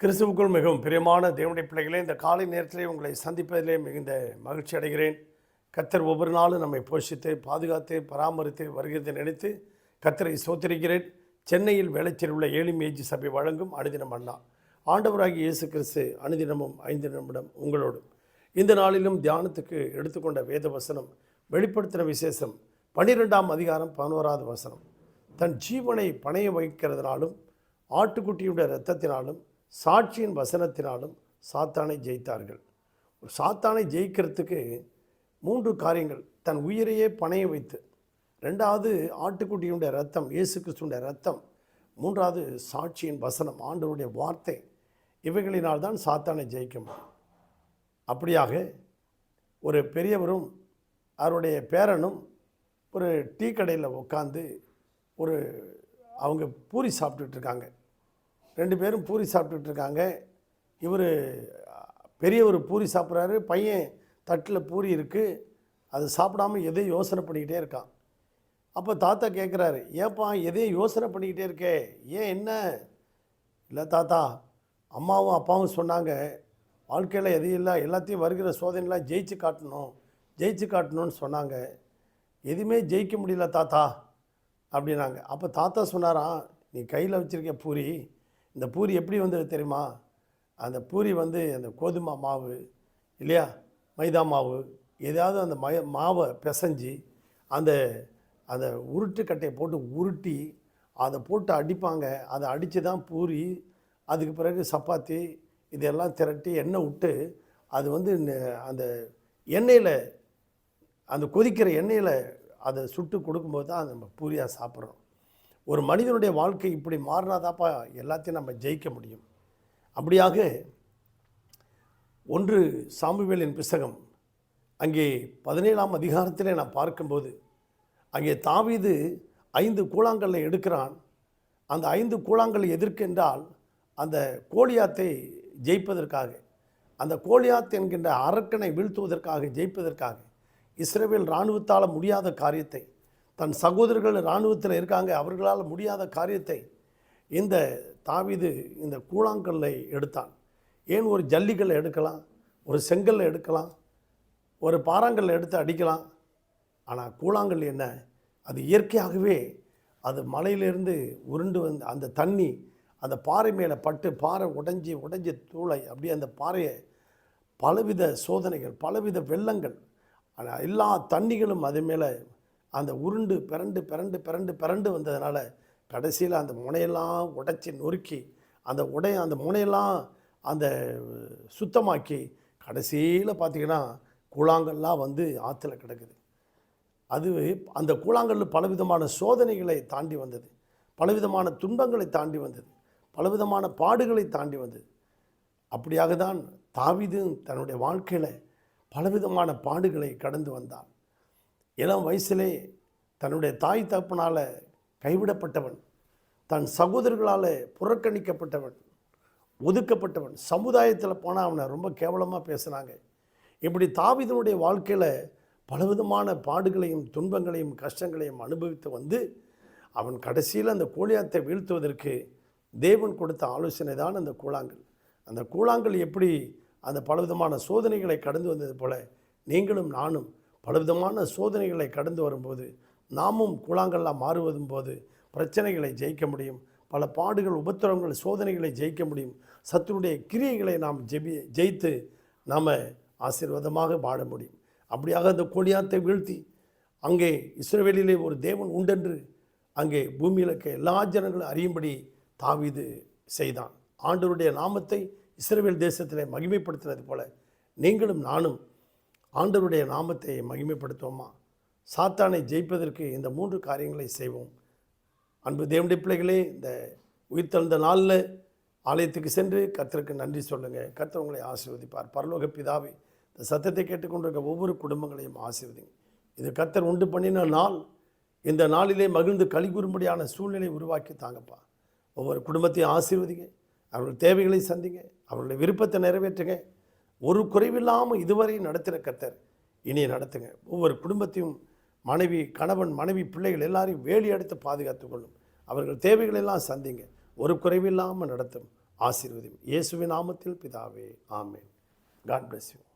கிறிஸ்துவுக்குள் மிகவும் பிரியமான தேவனுடைய பிள்ளைகளே இந்த காலை நேரத்திலே உங்களை சந்திப்பதிலே மிகுந்த மகிழ்ச்சி அடைகிறேன். கத்தர் ஒவ்வொரு நாளும் நம்மை போஷித்து பாதுகாத்து பராமரித்து வருகிறதை நினைத்து கத்தரை சோத்திருக்கிறேன் சென்னையில் வேலைச்சேரி உள்ள ஏழு மேஜி சபை வழங்கும் அனுதினம் அண்ணா. ஆண்டவராகி இயேசு கிறிஸ்து அனுதினமும் ஐந்து நிமிடம் உங்களோடும். இந்த நாளிலும் தியானத்துக்கு எடுத்துக்கொண்ட வேத வசனம் வெளிப்படுத்தின விசேஷம் பன்னிரெண்டாம் அதிகாரம் பதினோராவது வசனம். தன் ஜீவனை பணைய வைக்கிறதுனாலும் ஆட்டுக்குட்டியுடைய இரத்தத்தினாலும் சாட்சியின் வசனத்தினாலும் சாத்தானை ஜெயித்தார்கள். ஒரு சாத்தானை ஜெயிக்கிறதுக்கு மூன்று காரியங்கள். தன் உயிரையே பணைய வைத்து ரெண்டாவது ஆட்டுக்குட்டியுடைய ரத்தம் இயேசு கிறிஸ்துடைய ரத்தம் மூன்றாவது சாட்சியின் வசனம் ஆண்டவருடைய வார்த்தை இவைகளினால் தான் சாத்தானை ஜெயிக்க முடியும் அப்படியாக ஒரு பெரியவரும் அவருடைய பேரனும் ஒரு டீ கடையில் உட்காந்து ஒரு அவங்க பூரி சாப்பிட்டுட்டு இருக்காங்க. ரெண்டு பேரும் பூரி சாப்பிட்டுட்டு இருக்காங்க இவர் பெரியவர் பூரி சாப்பிட்றாரு பையன் தட்டில் பூரி இருக்குது அது சாப்பிடாம எதையும் யோசனை பண்ணிக்கிட்டே இருக்கான். அப்போ தாத்தா கேட்குறாரு ஏப்பா எதையும் யோசனை பண்ணிக்கிட்டே இருக்கே ஏன் என்ன? இல்லை தாத்தா அம்மாவும் அப்பாவும் சொன்னாங்க வாழ்க்கையில் எதையும் இல்லை எல்லாத்தையும் வருகிற சோதனைலாம் ஜெயிச்சு காட்டணும் ஜெயிச்சு காட்டணும்னு சொன்னாங்க. எதுவுமே ஜெயிக்க முடியல தாத்தா அப்படின்னாங்க. அப்போ தாத்தா சொன்னாராம் நீ கையில் வச்சுருக்க பூரி இந்த பூரி எப்படி வந்தது தெரியுமா? அந்த பூரி வந்து அந்த கோதுமை மாவு இல்லையா? மைதா மாவு ஏதாவது அந்த மய மாவை பிசைஞ்சு அந்த அந்த உருட்டுக்கட்டையை போட்டு உருட்டி அதை போட்டு அடிப்பாங்க. அதை அடித்து தான் பூரி அதுக்கு பிறகு சப்பாத்தி இதெல்லாம் திரட்டி எண்ணெய் விட்டு அது வந்து அந்த எண்ணெயில் அந்த கொதிக்கிற எண்ணெயில் அதை சுட்டு கொடுக்கும்போது தான் நம்ம பூரியாக சாப்பிட்றோம். ஒரு மனிதனுடைய வாழ்க்கை இப்படி மாறினாதாப்பா எல்லாத்தையும் நம்ம ஜெயிக்க முடியும். அப்படியாக ஒன்று சாமுவேலின் புஸ்தகம் அங்கே பதினேழாம் அதிகாரத்திலே நான் பார்க்கும்போது அங்கே தாவீது ஐந்து கூழாங்கல்லை எடுக்கிறான். அந்த ஐந்து கூழாங்கல் எதிர்க்கென்றால் அந்த கோழியாத்தை ஜெயிப்பதற்காக அந்த கோழியாத் என்கின்ற அரக்கனை வீழ்த்துவதற்காக ஜெயிப்பதற்காக இஸ்ரேவேல் இராணுவத்தால் முடியாத காரியத்தை தன் சகோதரர்கள் இராணுவத்தில் இருக்காங்க. அவர்களால் முடியாத காரியத்தை இந்த தாவிது இந்த கூழாங்கல்லை எடுத்தான். ஏன் ஒரு ஜல்லிக்கல்லை எடுக்கலாம்? ஒரு செங்கல்லை எடுக்கலாம்? ஒரு பாறாங்கல்லை எடுத்து அடிக்கலாம்? ஆனால் கூழாங்கல் என்ன? அது இயற்கையாகவே அது மலையிலிருந்து உருண்டு வந்து அந்த தண்ணி அந்த பாறை மேலே பட்டு பாறை உடைஞ்சி உடைஞ்சி தூளை அப்படியே அந்த பாறையை பலவித சோதனைகள் பலவித வெள்ளங்கள் ஆனால் எல்லா தண்ணிகளும் அது மேலே அந்த உருண்டு பிறண்டு பிறண்டு பிறண்டு பிறண்டு வந்ததுனால கடைசியில் அந்த முனையெல்லாம் உடைச்சி நொறுக்கி அந்த உடைய அந்த முனையெல்லாம் அந்த சுத்தமாக்கி கடைசியில் பார்த்தீங்கன்னா கூழாங்கல்லாம் வந்து ஆற்றுல கிடக்குது. அது அந்த கூழாங்கல் பலவிதமான சோதனைகளை தாண்டி வந்தது. பலவிதமான துன்பங்களை தாண்டி வந்தது. பலவிதமான பாடுகளை தாண்டி வந்தது. அப்படியாக தான் தாவிதும் தன்னுடைய வாழ்க்கையில் பலவிதமான பாடுகளை கடந்து வந்தான். இளம் வயசிலே தன்னுடைய தாய் தகப்பனால் கைவிடப்பட்டவன் தன் சகோதரர்களால் புறக்கணிக்கப்பட்டவன் ஒதுக்கப்பட்டவன் சமுதாயத்தில் போனால் அவனை ரொம்ப கேவலமாக பேசுனாங்க இப்படி தாவிதனுடைய வாழ்க்கையில் பலவிதமான பாடுகளையும் துன்பங்களையும் கஷ்டங்களையும் அனுபவித்து வந்து அவன் கடைசியில் அந்த கூழியாத்தை வீழ்த்துவதற்கு தேவன் கொடுத்த ஆலோசனை தான் அந்த கூழாங்கல். அந்த கூழாங்கல் எப்படி அந்த பலவிதமான சோதனைகளை கடந்து வந்தது போல நீங்களும் நானும் பலவிதமான சோதனைகளை கடந்து வரும்போது நாமும் கூழாங்கல்லாம் மாறுவதும் போது பிரச்சனைகளை ஜெயிக்க முடியும். பல பாடுகள் உபத்திரவங்கள் சோதனைகளை ஜெயிக்க முடியும். சத்துருடைய கிரியைகளை நாம் ஜெபி ஜெயித்து நாம் ஆசீர்வாதமாக பாட முடியும். அப்படியாக அந்த கொடியாத்தை வீழ்த்தி அங்கே இஸ்ரவேலிலே ஒரு தேவன் உண்டென்று அங்கே பூமியில் இருக்க எல்லா ஜனங்களும் அறியும்படி தாவிது செய்தான். ஆண்டவருடைய நாமத்தை இஸ்ரவேல் தேசத்திலே மகிமைப்படுத்தினது போல நீங்களும் நானும் ஆண்டவருடைய நாமத்தை மகிமைப்படுத்துவோமா? சாத்தானை ஜெயிப்பதற்கு இந்த மூன்று காரியங்களை செய்வோம். அன்பு தேவனுடைய பிள்ளைகளே இந்த உயிர்த்தெழுந்த நாளில் ஆலயத்துக்கு சென்று கத்தருக்கு நன்றி சொல்லுங்கள் கத்தர் உங்களை ஆசீர்வதிப்பார். பரலோக பிதாவே இந்த சத்தத்தை கேட்டுக்கொண்டிருக்க ஒவ்வொரு குடும்பங்களையும் ஆசீர்வதிங்க. இது கர்த்தர் உண்டு பண்ணின நாள். இந்த நாளிலே மகிழ்ந்து களி கூறும்படியான சூழ்நிலை உருவாக்கி தாங்கப்பா. ஒவ்வொரு குடும்பத்தையும் ஆசீர்வதிங்க. அவர்கள் தேவைகளை சந்திங்க. அவர்களுடைய விருப்பத்தை நிறைவேற்றுங்க. ஒரு குறைவில்லாமல் இதுவரை நடத்தின கர்த்தர். இனி நடத்துங்க. ஒவ்வொரு குடும்பத்தையும் மனைவி கணவன் மனைவி பிள்ளைகள் எல்லாரையும் வேலி எடுத்து பாதுகாத்து கொள்ளும். அவர்கள் தேவைகளெல்லாம் சந்திங்க. ஒரு குறைவில்லாமல் நடத்தும். ஆசீர்வதியும். இயேசுவின் நாமத்தில் பிதாவே. ஆமேன். God bless you